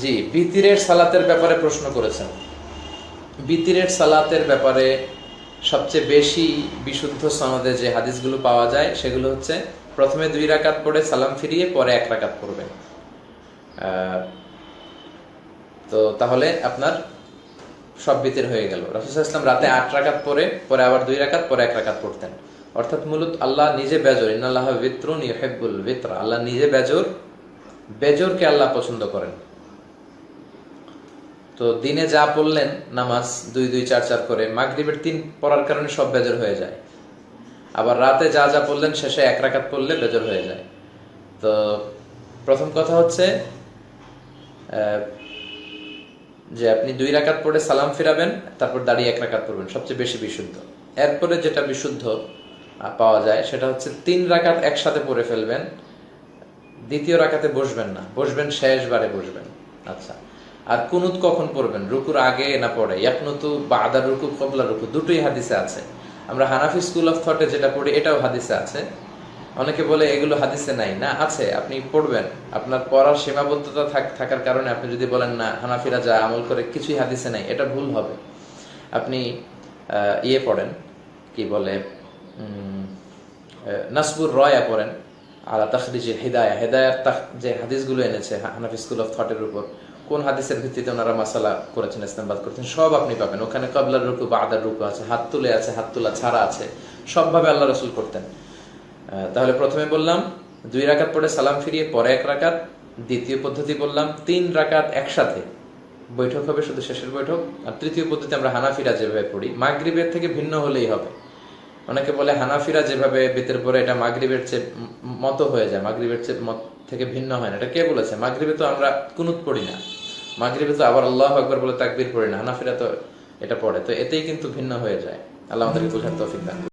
জি, বিতিরের সালাতের ব্যাপারে প্রশ্ন করেছেন। বিতিরের সালাতের ব্যাপারে সবচেয়ে বেশি বিশুদ্ধ সনদে যে হাদিসগুলো পাওয়া যায়, সেগুলো হচ্ছে প্রথমে দুই রাকাত পড়ে সালাম ফিরিয়ে পরে এক রাকাত পড়বেন। তো তাহলে আপনার সব বিতির হয়ে গেল। রাসুল ইসলাম রাতে আট রাকাত পরে পরে আবার দুই রাকাত, পরে এক রাকাত পড়তেন। অর্থাৎ মূলত আল্লাহ নিজে বেজর, ইন্নাল্লাহ বিত্রুন ইউহিব্বুল বিত্রা। আল্লাহ নিজে বেজর, বেজরকে আল্লাহ পছন্দ করেন। তো দিনে যা পড়লেন, নামাজ দুই দুই, চার চার করে, মাগরিবের তিন পড়ার কারণে সব বেজর হয়ে যায়। আবার রাতে যা যা পড়লেন, শেষে এক রাকাত পড়লে বেজর হয়ে যায়। তো প্রথম কথা হচ্ছে যে আপনি দুই রাকাত পড়ে সালাম ফিরাবেন, তারপর দাঁড়িয়ে এক রাকাত পড়বেন, সবচেয়ে বেশি বিশুদ্ধ। এরপরে যেটা বিশুদ্ধ পাওয়া যায়, সেটা হচ্ছে তিন রাকাত একসাথে পড়ে ফেলবেন, দ্বিতীয় রাকাতে বসবেন না, বসবেন শেষবারে বসবেন। আচ্ছা। আর কুনুত কখন পড়বেন? রুকুর আগে না পড়ে ইয়াকনুতু বা আদার রুকু, কবলা রুকু, দুটোই হাদিসে আছে। আমরা হানাফি স্কুল অফ থটে যেটা পড়ি, এটাও হাদিসে আছে। অনেকে বলে এগুলো হাদিসে নাই। না, আছে, আপনি পড়বেন। আপনার পড়ার সীমাবদ্ধতা থাকার কারণে আপনি যদি বলেন, না, হানাফিরা যা আমল করে কিছুই হাদিসে নাই, এটা ভুল হবে। আপনি ইয়ে পড়েন, কি বলে নাসবুর রয়া পড়েন, আলা তাখরিজে হেদায়া। হেদায়ার যে হাদিসগুলো এনেছে হানাফি স্কুল অফ থটের উপর কোন হাদিসের ভিত্তিতে ওনারা মাসালা করেছেন, ইসলামবাদ করেছেন, সব আপনি পাবেন। ওখানে কবলার রুকু বা আদার রুকু আছে, হাত তুলে আছে, হাত তোলা ছাড়া আছে, সবভাবে আল্লাহ রসুল করতেন। তাহলে প্রথমে বললাম, দুই রাকাত পরে সালাম ফিরিয়ে, পরে এক রাকাত, দ্বিতীয় পদ্ধতি বললাম, তিন রাকাত একসাথে। বৈঠক হবে শুধু শেষের বৈঠক, আর তৃতীয় পদ্ধতি আমরা হানাফিরা যেভাবে পড়ি, মাগরিবের থেকে ভিন্ন হলেই হবে। অনেকে বলে হানাফিরা যেভাবে বেতের পরে এটা মাগরীবের চেয়ে মত হয়ে যায়, মাগরীবের চেয়ে মত থেকে ভিন্ন হয় না। এটা কে বলেছে? মাগরীবে তো আমরা কুনুত পড়ি না। মাগরীবে তো আবার আল্লাহ আকবর বলে তাকবির পড়ি না। হানাফিরা তো এটা পড়ে। তো এতেই কিন্তু ভিন্ন হয়ে যায়। আল্লাহ আমাদেরকে বোঝার তৌফিক।